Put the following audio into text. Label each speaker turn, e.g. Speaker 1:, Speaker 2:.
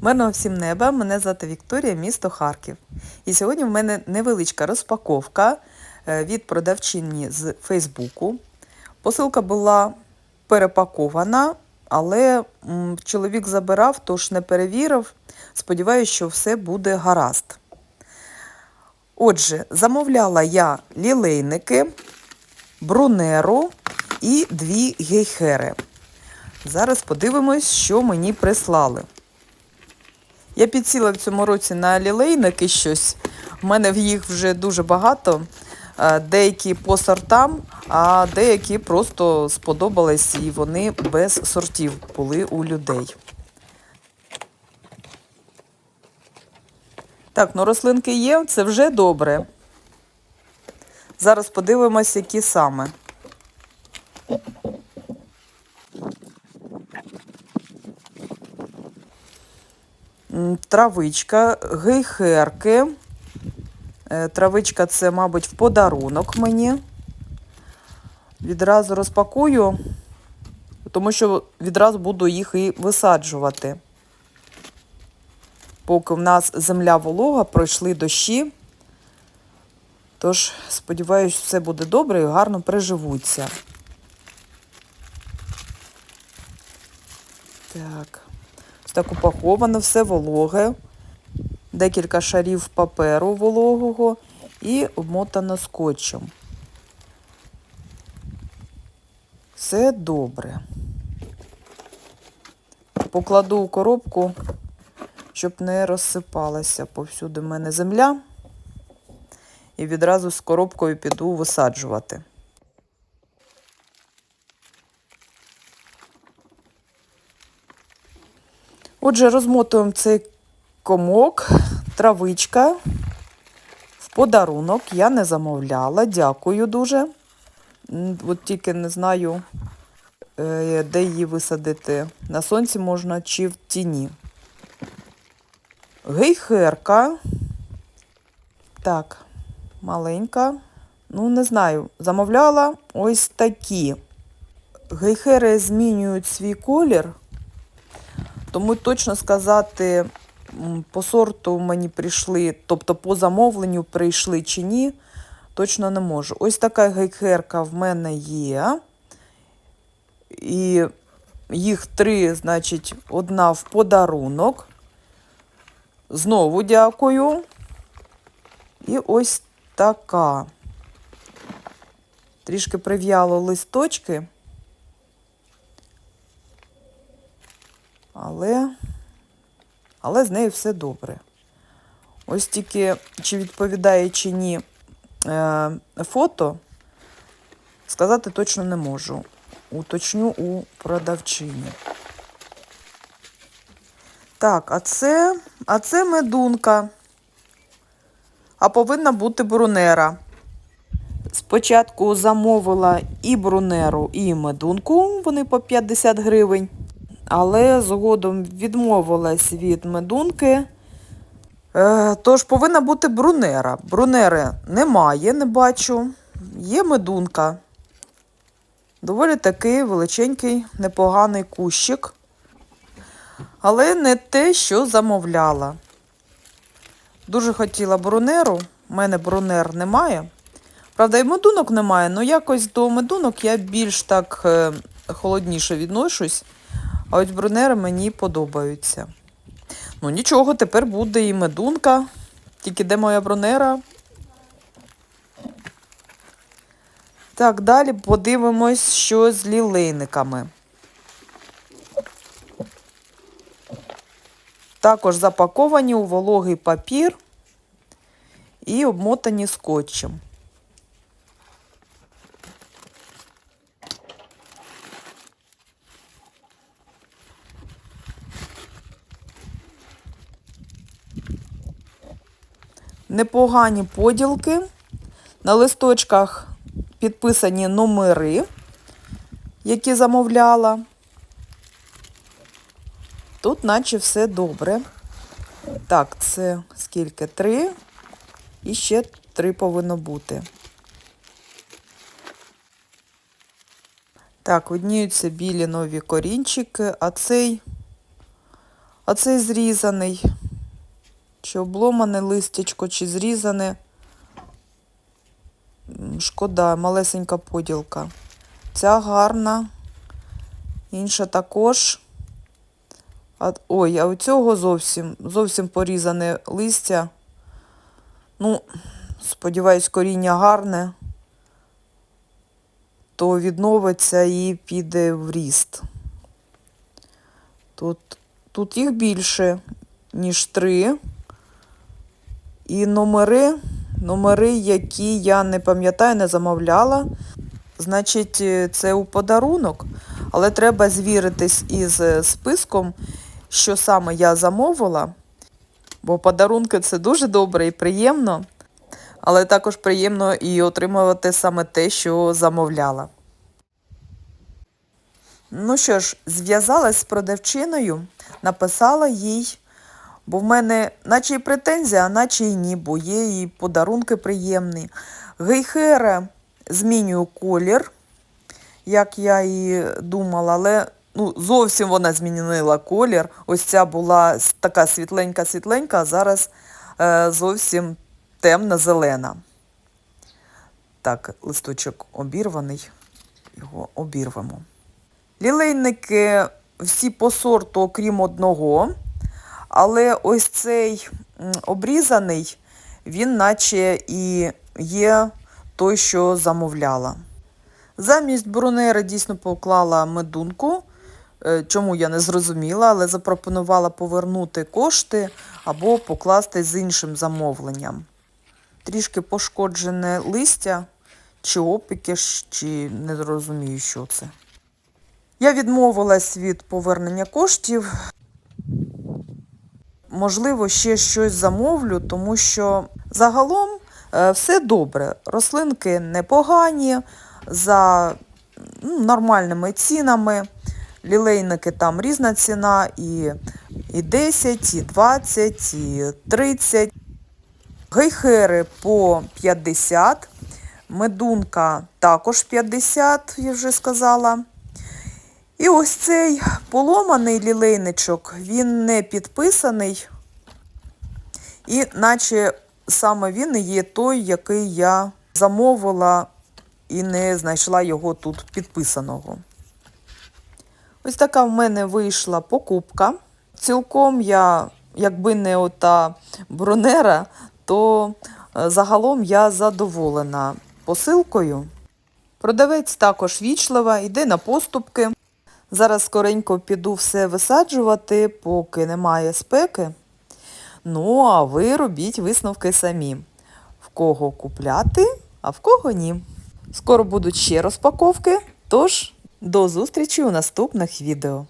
Speaker 1: Мирного всім неба, мене звати Вікторія, місто Харків. І сьогодні в мене невеличка розпаковка е, від продавчині з Фейсбуку. Посилка була перепакована, але чоловік забирав, тож не перевірив. Сподіваюся, що все буде гаразд. Отже, замовляла я лілейники, брунеру і дві гейхери. Зараз подивимось, що мені прислали. Я підсіла в цьому році на лілейники щось. У мене в їх вже дуже багато. Е, Деякі по сортам, а деякі просто сподобались і вони без сортів були у людей. Так, ну рослинки є, це вже добре. Зараз подивимось, які саме. Травичка, гейхерки. Е, Травичка це, мабуть, в подарунок мені. Відразу розпакую, тому що відразу буду їх і висаджувати. Поки в нас земля волога, пройшли дощі. Тож, сподіваюся, все буде добре і гарно приживуться. Так. Так упаковано, все вологе. Декілька шарів паперу вологого і обмотано скотчем. Все добре. Покладу у коробку, щоб не розсипалася повсюди в мене земля. І відразу з коробкою піду висаджувати. Отже, розмотуємо цей комок, травичка в подарунок. Я не замовляла, дякую дуже. От тільки не знаю, е, де її висадити. На сонці можна чи в тіні. Гейхерка. Так, маленька. Ну, не знаю. Замовляла ось такі. Гейхери змінюють свій колір. Тому точно сказати, по сорту мені прийшли, тобто по замовленню прийшли чи ні, точно не можу. Ось така гейхерка в мене є. І їх три, значить, одна в подарунок. Знову дякую. І ось така. Трішки прив'яло листочки. Але, але з нею все добре. Ось тільки, чи відповідає чи ні е, фото, сказати точно не можу. Уточню у продавчині. Так, а це, а це медунка. А повинна бути брунера. Спочатку замовила і брунеру, і медунку, вони по 50 гривень але згодом відмовилась від медунки. Е, Тож повинна бути брунера. Брунери немає, не бачу. Є медунка. Доволі такий величенький, непоганий кущик. Але не те, що замовляла. Дуже хотіла брунеру. У мене брунер немає. Правда, і медунок немає, але якось до медунок я більш так е, холодніше відношусь. А ось брунери мені подобаються. Ну нічого, тепер буде і медунка. Тільки де моя брунера. Так, далі подивимось, що з лілейниками. Також запаковані у вологий папір і обмотані скотчем. Непогані поділки. На листочках підписані номери, які замовляла. Тут наче все добре. Так, це скільки? Три. І ще три повинно бути. Так, видніються білі нові корінчики, а цей А цей зрізаний. Чи обломане листячко, чи зрізане. Шкода, малесенька поділка. Ця гарна. Інша також. А, ой, а у цього зовсім, зовсім порізане листя. Ну, сподіваюсь, коріння гарне, то відновиться і піде в ріст. Тут, тут їх більше, ніж три. І номери, номери, які я не пам'ятаю, не замовляла. Значить, е, це у подарунок, але треба звіритись із е, списком, що саме я замовила. Бо подарунки це дуже добре і приємно, але також приємно і отримувати саме те, що замовляла. Ну що ж, зв'язалась з продавчиною, написала їй, бо в мене наче й претензія, а наче й ні, бо є і подарунки приємні. Гейхера змінюю колір, як я і думала, але ну, зовсім вона змінила колір. Ось ця була така світленька-світленька, а зараз е, зовсім темна-зелена. Так, листочок обірваний, його обірвемо. Лілейники всі по сорту, окрім одного, але ось цей обрізаний, він наче і є той, що замовляла. Замість брунери дійсно поклала медунку, е, чому я не зрозуміла, але запропонувала повернути кошти або покласти з іншим замовленням. Трішки пошкоджене листя, чи опіки, чи не розумію, що це. Я відмовилась від повернення коштів. Можливо, ще щось замовлю, тому що загалом е, все добре. Рослинки непогані, за ну, нормальними цінами. Лілейники там різна ціна, і, і 10, і 20, і 30. Гейхери по 50. Медунка також 50, я вже сказала. І ось цей поломаний лілейничок, він не підписаний, і наче саме він є той, який я замовила і не знайшла його тут підписаного. Ось така в мене вийшла покупка. Цілком я, якби не ота бронера, то е, загалом я задоволена посилкою. Продавець також вічлива, йде на поступки. Зараз скоренько піду все висаджувати, поки немає спеки. Ну, а ви робіть висновки самі. В кого купляти, а в кого ні. Скоро будуть ще розпаковки, тож до зустрічі у наступних відео.